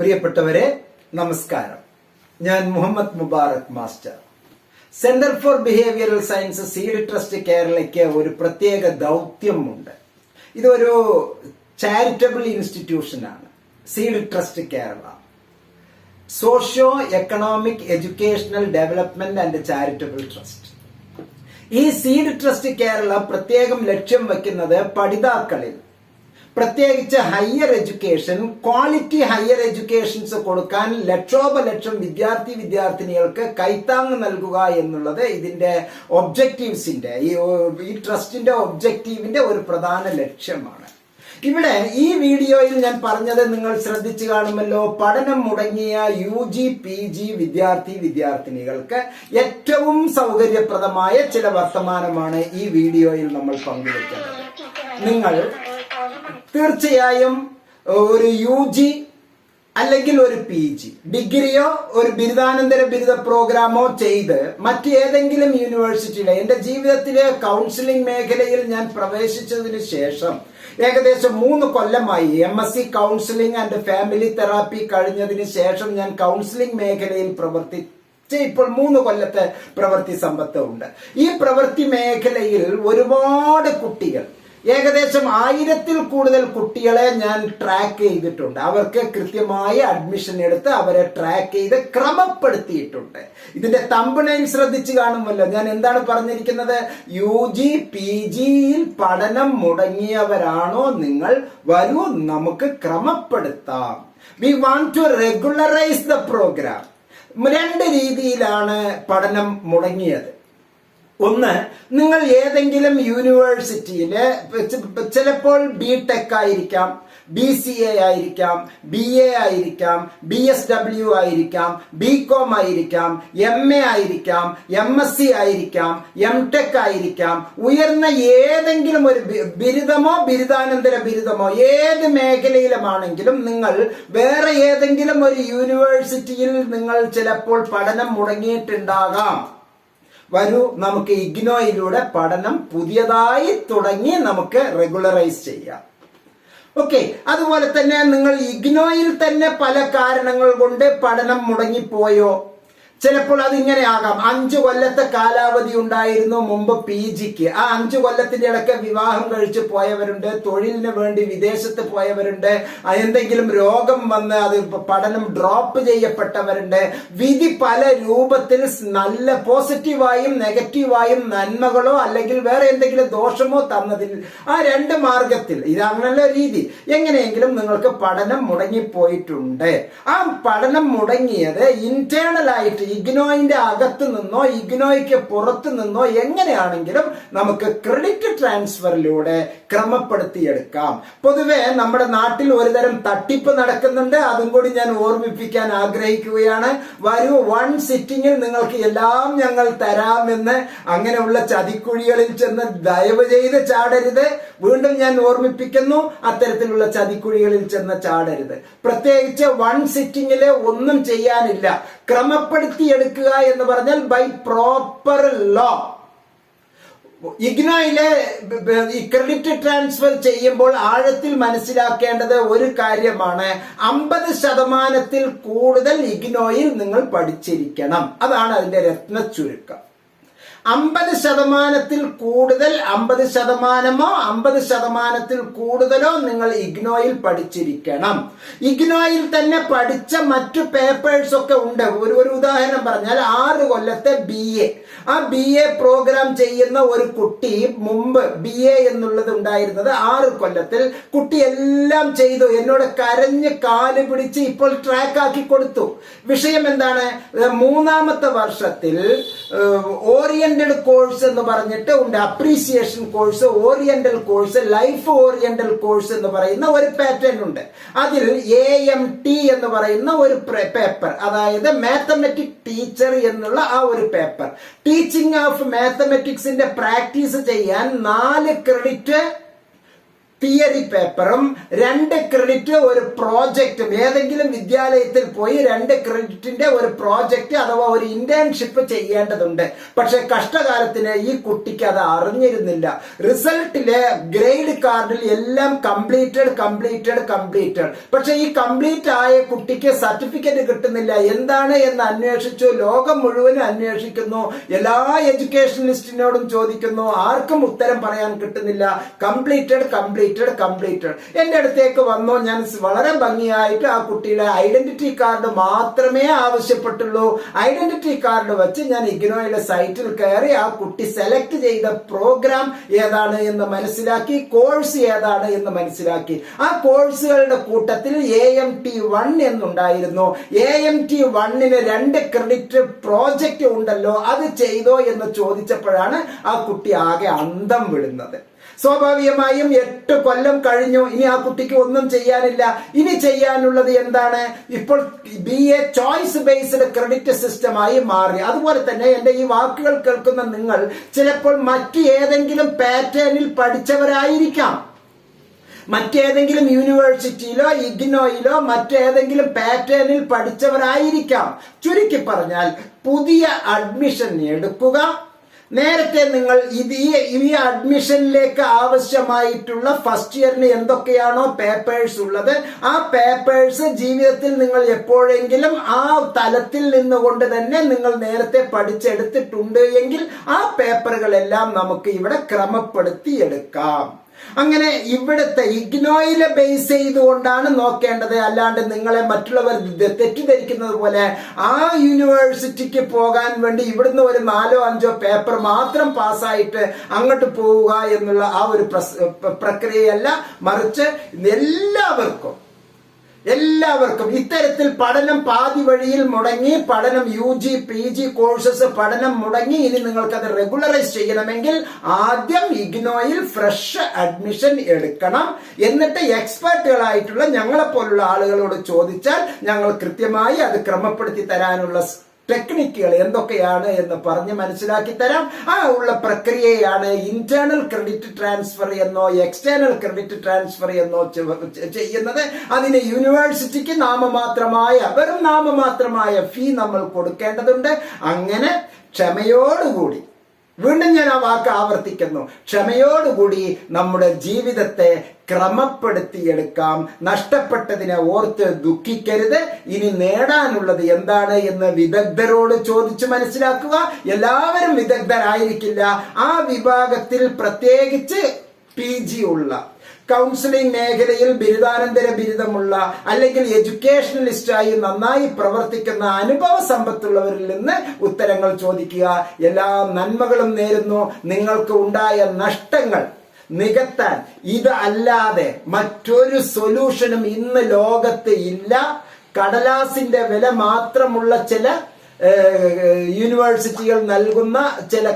പ്രിയപ്പെട്ടവരെ നമസ്കാരം. ഞാൻ Muhammad Mubarak master. Centre for behavioural science seed trust കേരളയ്ക്ക് ഒരു പ്രത്യേക ദൗത്യമുണ്ട്. ഇതൊരു charitable ഇൻസ്റ്റിറ്റ്യൂഷനാണ് seed trust Kerala. Socio economic educational development and charitable trust ഈ സീഡ് ട്രസ്റ്റ് കേരള പ്രത്യേകം ലക്ഷ്യം വയ്ക്കുന്നത് പഠിതാക്കളിൽ. പ്രത്യേകിച്ച് higher education quality higher educations കൊടുക്കാൻ ലക്ഷോപലക്ഷം വിദ്യാർത്ഥി വിദ്യാർത്ഥിനികൾക്ക് കൈത്താങ് നൽകുക എന്നുള്ളത് ഇതിന്റെ ഒബ്ജക്റ്റീവ്സിന്റെ ഈ ട്രസ്റ്റിന്റെ ഒബ്ജക്റ്റീവിന്റെ ഒരു പ്രധാന ലക്ഷ്യമാണ്. ഇവിടെ ഈ വീഡിയോയിൽ ഞാൻ പറഞ്ഞത് നിങ്ങൾ ശ്രദ്ധിച്ചു കാണുമല്ലോ പഠനം മുടങ്ങിയ യു ജി പി ജി വിദ്യാർത്ഥി വിദ്യാർത്ഥിനികൾക്ക് ഏറ്റവും സൗകര്യപ്രദമായ ചില വർത്തമാനമാണ് ഈ വീഡിയോയിൽ നമ്മൾ പങ്കുവെക്കുന്നത്. നിങ്ങൾ തീർച്ചയായും ഒരു യു ജി അല്ലെങ്കിൽ ഒരു പി ജി ഡിഗ്രിയോ ഒരു ബിരുദാനന്തര ബിരുദ പ്രോഗ്രാമോ ചെയ്ത് മറ്റേതെങ്കിലും യൂണിവേഴ്സിറ്റിയിലെ എന്റെ ജീവിതത്തിലെ കൗൺസിലിംഗ് മേഖലയിൽ ഞാൻ പ്രവേശിച്ചതിന് ശേഷം ഏകദേശം മൂന്ന് കൊല്ലമായി M S C counselling and family therapy കഴിഞ്ഞതിന് ശേഷം ഞാൻ കൗൺസിലിംഗ് മേഖലയിൽ പ്രവർത്തി ഇപ്പോൾ മൂന്ന് കൊല്ലത്തെ പ്രവൃത്തി സമ്പത്ത് ഉണ്ട് ഈ പ്രവൃത്തി മേഖലയിൽ ഒരുപാട് കുട്ടികൾ ഏകദേശം ആയിരത്തിൽ കൂടുതൽ കുട്ടികളെ ഞാൻ ട്രാക്ക് ചെയ്തിട്ടുണ്ട്. അവർക്ക് കൃത്യമായ അഡ്മിഷൻ എടുത്ത് അവരെ ട്രാക്ക് ചെയ്ത് ക്രമപ്പെടുത്തിയിട്ടുണ്ട്. ഇതിന്റെ തമ്പണയിൽ ശ്രദ്ധിച്ചു കാണുമല്ലോ. ഞാൻ എന്താണ് പറഞ്ഞിരിക്കുന്നത്? യു ജി പി ജിയിൽ പഠനം മുടങ്ങിയവരാണോ നിങ്ങൾ? വരൂ നമുക്ക് ക്രമപ്പെടുത്താം. We want to regularise the programme രണ്ട് രീതിയിലാണ് പഠനം മുടങ്ങിയത്. ഒന്ന് നിങ്ങൾ ഏതെങ്കിലും യൂണിവേഴ്സിറ്റിയിൽ ചിലപ്പോൾ ബി ടെക് ആയിരിക്കാം ബി സി എ ആയിരിക്കാം ബി എ ആയിരിക്കാം ബി എസ് ഡബ്ല്യു ആയിരിക്കാം ബി കോം ആയിരിക്കാം എം എ ആയിരിക്കാം എം എസ് സി ആയിരിക്കാം എം ടെക് ആയിരിക്കാം. ഉയർന്ന ഏതെങ്കിലും ഒരു ബിരുദമോ ബിരുദാനന്തര ബിരുദമോ ഏത് മേഖലയിലുമാണെങ്കിലും നിങ്ങൾ വേറെ ഏതെങ്കിലും ഒരു യൂണിവേഴ്സിറ്റിയിൽ നിങ്ങൾ ചിലപ്പോൾ പഠനം മുടങ്ങിയിട്ടുണ്ടാകാം. വരൂ നമുക്ക് ഇഗ്നോയിലൂടെ പഠനം പുതിയതായി തുടങ്ങി നമുക്ക് റെഗുലറൈസ് ചെയ്യാം. ഓക്കെ അതുപോലെ തന്നെ നിങ്ങൾ ഇഗ്നോയിൽ തന്നെ പല കാരണങ്ങൾ കൊണ്ട് പഠനം മുടങ്ങിപ്പോയോ? ചിലപ്പോൾ അതിങ്ങനെ ആകാം അഞ്ചു കൊല്ലത്തെ കാലാവധി ഉണ്ടായിരുന്നു മുമ്പ് പി ജിക്ക്. ആ അഞ്ചു കൊല്ലത്തിന്റെ ഇടയ്ക്ക് വിവാഹം കഴിച്ച് പോയവരുണ്ട് തൊഴിലിന് വേണ്ടി വിദേശത്ത് പോയവരുണ്ട് എന്തെങ്കിലും രോഗം വന്ന് അത് പഠനം ഡ്രോപ്പ് ചെയ്യപ്പെട്ടവരുണ്ട്. വിധി പല രൂപത്തിൽ നല്ല പോസിറ്റീവായും നെഗറ്റീവായും നന്മകളോ അല്ലെങ്കിൽ വേറെ എന്തെങ്കിലും ദോഷമോ തന്നതിൽ ആ രണ്ട് മാർഗത്തിൽ ഇതാണല്ലോ രീതി എങ്ങനെയെങ്കിലും നിങ്ങൾക്ക് പഠനം മുടങ്ങിപ്പോയിട്ടുണ്ട്. ആ പഠനം മുടങ്ങിയത് ഇന്റേണൽ ആയിട്ട് ഇഗ്നോയിന്റെ അകത്ത് നിന്നോ ഇഗ്നോയ്ക്ക് പുറത്ത് നിന്നോ എങ്ങനെയാണെങ്കിലും നമുക്ക് ക്രെഡിറ്റ് ട്രാൻസ്ഫറിലൂടെ ക്രമപ്പെടുത്തിയെടുക്കാം. പൊതുവെ നമ്മുടെ നാട്ടിൽ ഒരുതരം തട്ടിപ്പ് നടക്കുന്നുണ്ട്. അതും കൂടി ഞാൻ ഓർമ്മിപ്പിക്കാൻ ആഗ്രഹിക്കുകയാണ്. വരൂ വൺ സിറ്റിങ്ങിൽ നിങ്ങൾക്ക് എല്ലാം ഞങ്ങൾ തരാമെന്ന് അങ്ങനെയുള്ള ചതിക്കുഴികളിൽ ചെന്ന് ദയവ് ചെയ്ത് ചാടരുത്. വീണ്ടും ഞാൻ ഓർമ്മിപ്പിക്കുന്നു അത്തരത്തിലുള്ള ചതിക്കുഴികളിൽ ചെന്ന് ചാടരുത്. പ്രത്യേകിച്ച് വൺ സിറ്റിങ്ങിൽ ഒന്നും ചെയ്യാനില്ല. ക്രമപ്പെടുത്തിയെടുക്കുക എന്ന് പറഞ്ഞാൽ ബൈ പ്രോപ്പർ ലോ ഇഗ്നോയിലെ ക്രെഡിറ്റ് ട്രാൻസ്ഫർ ചെയ്യുമ്പോൾ ആഴത്തിൽ മനസ്സിലാക്കേണ്ടത് ഒരു കാര്യമാണ്. അമ്പത് ശതമാനത്തിൽ കൂടുതൽ ഇഗ്നോയിൽ നിങ്ങൾ പഠിച്ചിരിക്കണം. അതാണ് അതിന്റെ രത്ന ചുരുക്കം അമ്പത് ശതമാനത്തിൽ കൂടുതൽ അമ്പത് ശതമാനമോ അമ്പത് ശതമാനത്തിൽ കൂടുതലോ നിങ്ങൾ ഇഗ്നോയിൽ പഠിച്ചിരിക്കണം. ഇഗ്നോയിൽ തന്നെ പഠിച്ച മറ്റു പേപ്പേഴ്സ് ഒക്കെ ഉണ്ട്. ഒരു ഒരു ഉദാഹരണം പറഞ്ഞാൽ ആറ് കൊല്ലത്തെ ബി എ ആ ബി എ പ്രോഗ്രാം ചെയ്യുന്ന ഒരു കുട്ടി മുമ്പ് ബി എ എന്നുള്ളത് ഉണ്ടായിരുന്നത് ആറ് കൊല്ലത്തിൽ. കുട്ടി എല്ലാം ചെയ്തു. എന്നോട് കരഞ്ഞ് കാൽ പിടിച്ച് ഇപ്പോൾ ട്രാക്ക് ആക്കി കൊടുത്തു. വിഷയം എന്താണ്? മൂന്നാമത്തെ വർഷത്തിൽ ഓറിയന്റഡ് കോഴ്സ് എന്ന് പറഞ്ഞിട്ട് ഉണ്ട്. Appreciation course oriental course life oriental course എന്ന് പറയുന്ന ഒരു പാറ്റേൺ ഉണ്ട്. അതിൽ എ എം ടി എന്ന് പറയുന്ന ഒരു പേപ്പർ അതായത് മാത്തമെറ്റിക് ടീച്ചർ എന്നുള്ള ആ ഒരു പേപ്പർ ടീച്ചിങ് ഓഫ് മാത്തമെറ്റിക്സിന്റെ പ്രാക്ടീസ് ചെയ്യാൻ നാല് ക്രെഡിറ്റ് തിയറി പേപ്പറും രണ്ട് ക്രെഡിറ്റ് ഒരു പ്രോജക്റ്റും. ഏതെങ്കിലും വിദ്യാലയത്തിൽ പോയി രണ്ട് ക്രെഡിറ്റിന്റെ ഒരു പ്രോജക്റ്റ് അഥവാ ഒരു ഇന്റേൺഷിപ്പ് ചെയ്യേണ്ടതുണ്ട്. പക്ഷെ കഷ്ടകാലത്തിന് ഈ കുട്ടിക്ക് അത് അറിഞ്ഞിരുന്നില്ല. റിസൾട്ടിലെ ഗ്രേഡ് കാർഡിൽ എല്ലാം കംപ്ലീറ്റഡ് കംപ്ലീറ്റഡ് കംപ്ലീറ്റഡ്. പക്ഷെ ഈ കംപ്ലീറ്റ് ആയ കുട്ടിക്ക് സർട്ടിഫിക്കറ്റ് കിട്ടുന്നില്ല. എന്താണ് എന്ന് അന്വേഷിച്ചു. ലോകം മുഴുവനും അന്വേഷിക്കുന്നു. എല്ലാ എഡ്യൂക്കേഷനിസ്റ്റിനോടും ചോദിക്കുന്നു. ആർക്കും ഉത്തരം പറയാൻ കിട്ടുന്നില്ല. കംപ്ലീറ്റഡ് കംപ്ലീറ്റഡ് കംപ്ലീറ്റഡ് എന്റെ അടുത്തേക്ക് വന്നോ ഞാൻ വളരെ ഭംഗിയായിട്ട് ആ കുട്ടിയുടെ ഐഡന്റിറ്റി കാർഡ് മാത്രമേ ആവശ്യപ്പെട്ടുള്ളൂ. ഐഡന്റിറ്റി കാർഡ് വെച്ച് ഞാൻ ഇഗ്നോയുടെ സൈറ്റിൽ കയറി ആ കുട്ടി സെലക്ട് ചെയ്ത പ്രോഗ്രാം ഏതാണ് എന്ന് മനസ്സിലാക്കി കോഴ്സ് ഏതാണ് എന്ന് മനസ്സിലാക്കി. ആ കോഴ്സുകളുടെ കൂട്ടത്തിൽ എ എം ടി വൺ എന്നുണ്ടായിരുന്നു. എ എം ടി വണ്ണിന് രണ്ട് ക്രെഡിറ്റ് പ്രോജക്റ്റ് ഉണ്ടല്ലോ അത് ചെയ്തോ എന്ന് ചോദിച്ചപ്പോഴാണ് ആ കുട്ടി ആകെ അന്തം വിടുന്നത്. സ്വാഭാവികമായും എട്ട് കൊല്ലം കഴിഞ്ഞു. ഇനി ആ കുട്ടിക്ക് ഒന്നും ചെയ്യാനില്ല. ഇനി ചെയ്യാനുള്ളത് എന്താണ്? ഇപ്പോൾ B A choice based credit സിസ്റ്റമായി മാറി. അതുപോലെ തന്നെ എന്റെ ഈ വാക്കുകൾ കേൾക്കുന്ന നിങ്ങൾ ചിലപ്പോൾ മറ്റ് ഏതെങ്കിലും പാറ്റേണിൽ പഠിച്ചവരായിരിക്കാം. മറ്റേതെങ്കിലും യൂണിവേഴ്സിറ്റിയിലോ ഇഗ്നോയിലോ മറ്റേതെങ്കിലും പാറ്റേണിൽ പഠിച്ചവരായിരിക്കാം. ചുരുക്കി പറഞ്ഞാൽ പുതിയ അഡ്മിഷൻ എടുക്കുക നേരത്തെ നിങ്ങൾ ഇത് ഈ അഡ്മിഷനിലേക്ക് ആവശ്യമായിട്ടുള്ള ഫസ്റ്റ് ഇയറിന് എന്തൊക്കെയാണോ പേപ്പേഴ്സ് ഉള്ളത് ആ പേപ്പേഴ്സ് ജീവിതത്തിൽ നിങ്ങൾ എപ്പോഴെങ്കിലും ആ തലത്തിൽ നിന്നുകൊണ്ട് തന്നെ നിങ്ങൾ നേരത്തെ പഠിച്ചെടുത്തിട്ടുണ്ട് എങ്കിൽ ആ പേപ്പറുകളെല്ലാം നമുക്ക് ഇവിടെ ക്രമപ്പെടുത്തി എടുക്കാം. അങ്ങനെ ഇവിടുത്തെ ഇഗ്നോയിലെ ബേസ് ചെയ്തുകൊണ്ടാണ് നോക്കേണ്ടത്. അല്ലാണ്ട് നിങ്ങളെ മറ്റുള്ളവർ തെറ്റിദ്ധരിക്കുന്നത് പോലെ ആ യൂണിവേഴ്സിറ്റിക്ക് പോകാൻ വേണ്ടി ഇവിടുന്ന് ഒരു നാലോ അഞ്ചോ പേപ്പർ മാത്രം പാസ്സായിട്ട് അങ്ങോട്ട് പോവുക എന്നുള്ള ആ ഒരു പ്രക്രിയയല്ല. മറിച്ച് എല്ലാവർക്കും എല്ലാവർക്കും ഇത്തരത്തിൽ പഠനം പാതി വഴിയിൽ മുടങ്ങി പഠനം U G P G courses പഠനം മുടങ്ങി ഇനി നിങ്ങൾക്ക് അത് റെഗുലറൈസ് ചെയ്യണമെങ്കിൽ ആദ്യം ഇഗ്നോയിൽ ഫ്രഷ് അഡ്മിഷൻ എടുക്കണം. എന്നിട്ട് എക്സ്പേർട്ടുകളായിട്ടുള്ള ഞങ്ങളെ പോലുള്ള ആളുകളോട് ചോദിച്ചാൽ ഞങ്ങൾ കൃത്യമായി അത് ക്രമപ്പെടുത്തി തരാനുള്ള ടെക്നിക്കുകൾ എന്തൊക്കെയാണ് എന്ന് പറഞ്ഞ് മനസ്സിലാക്കി തരാം. ആ ഉള്ള പ്രക്രിയയാണ് ഇന്റേണൽ ക്രെഡിറ്റ് ട്രാൻസ്ഫർ എന്നോ എക്സ്റ്റേണൽ ക്രെഡിറ്റ് ട്രാൻസ്ഫർ എന്നോ ചെയ്യുന്നത്. അതിന് യൂണിവേഴ്സിറ്റിക്ക് നാമമാത്രമായ വെറും നാമമാത്രമായ ഫീ നമ്മൾ കൊടുക്കേണ്ടതുണ്ട്. അങ്ങനെ ക്ഷമയോടുകൂടി വീണ്ടും ഞാൻ ആ വാക്ക് ആവർത്തിക്കുന്നു. ക്ഷമയോടുകൂടി നമ്മുടെ ജീവിതത്തെ ക്രമപ്പെടുത്തിയെടുക്കാം. നഷ്ടപ്പെട്ടതിനെ ഓർത്ത് ദുഃഖിക്കരുത്. ഇനി നേടാനുള്ളത് എന്താണ് എന്ന് വിദഗ്ധരോട് ചോദിച്ചു മനസ്സിലാക്കുക. എല്ലാവരും വിദഗ്ധരായിരിക്കില്ല. ആ വിഭാഗത്തിൽ പ്രത്യേകിച്ച് പി ഉള്ള കൗൺസിലിംഗ് മേഖലയിൽ ബിരുദാനന്തര ബിരുദമുള്ള അല്ലെങ്കിൽ എഡ്യൂക്കേഷണലിസ്റ്റായി നന്നായി പ്രവർത്തിക്കുന്ന അനുഭവ സമ്പത്തുള്ളവരിൽ നിന്ന് ഉത്തരങ്ങൾ ചോദിക്കുക. എല്ലാ നന്മകളും നേരുന്നു. നിങ്ങൾക്ക് ഉണ്ടായ നഷ്ടങ്ങൾ നികത്താൻ. ഇത് അല്ലാതെ മറ്റൊരു സൊല്യൂഷനും ഇന്ന് ലോകത്ത് ഇല്ല. കടലാസിന്റെ വില മാത്രമുള്ള ചില യൂണിവേഴ്സിറ്റികൾ നൽകുന്ന ചില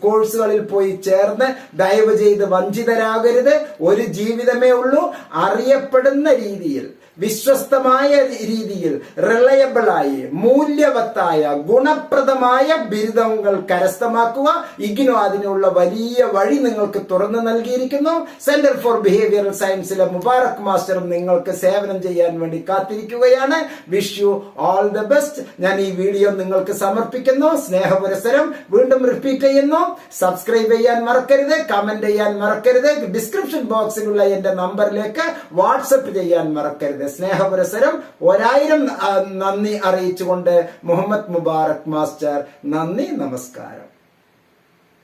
കോഴ്സുകളിൽ പോയി ചേർന്ന് ദയവ് ചെയ്ത് വഞ്ചിതരാകരുത്. ഒരു ജീവിതമേ ഉള്ളൂ. അറിയപ്പെടുന്ന രീതിയിൽ. വിശ്വസ്തമായ രീതിയിൽ റിലയബിളായി മൂല്യവത്തായ ഗുണപ്രദമായ ബിരുദങ്ങൾ കരസ്ഥമാക്കുക. ഇഗ്നോ അതിനുള്ള വലിയ വഴി നിങ്ങൾക്ക് തുറന്നു നൽകിയിരിക്കുന്നു. സെന്റർ ഫോർ ബിഹേവിയറൽ സയൻസിലെ മുബാറക് മാസ്റ്ററും നിങ്ങൾക്ക് സേവനം ചെയ്യാൻ വേണ്ടി കാത്തിരിക്കുകയാണ്. Wish you all the best ഞാൻ ഈ വീഡിയോ നിങ്ങൾക്ക് സമർപ്പിക്കുന്നു. സ്നേഹപുരസരം വീണ്ടും റിപ്പീറ്റ് ചെയ്യുന്നു. സബ്സ്ക്രൈബ് ചെയ്യാൻ മറക്കരുത് കമന്റ് ചെയ്യാൻ മറക്കരുത്. ഡിസ്ക്രിപ്ഷൻ ബോക്സിലുള്ള എന്റെ നമ്പറിലേക്ക് വാട്സപ്പ് ചെയ്യാൻ മറക്കരുത്. സ്നേഹപുരസരം ഒരായിരം നന്ദി അറിയിച്ചുകൊണ്ട് മുഹമ്മദ് മുബാറക് മാസ്റ്റർ നന്ദി നമസ്കാരം.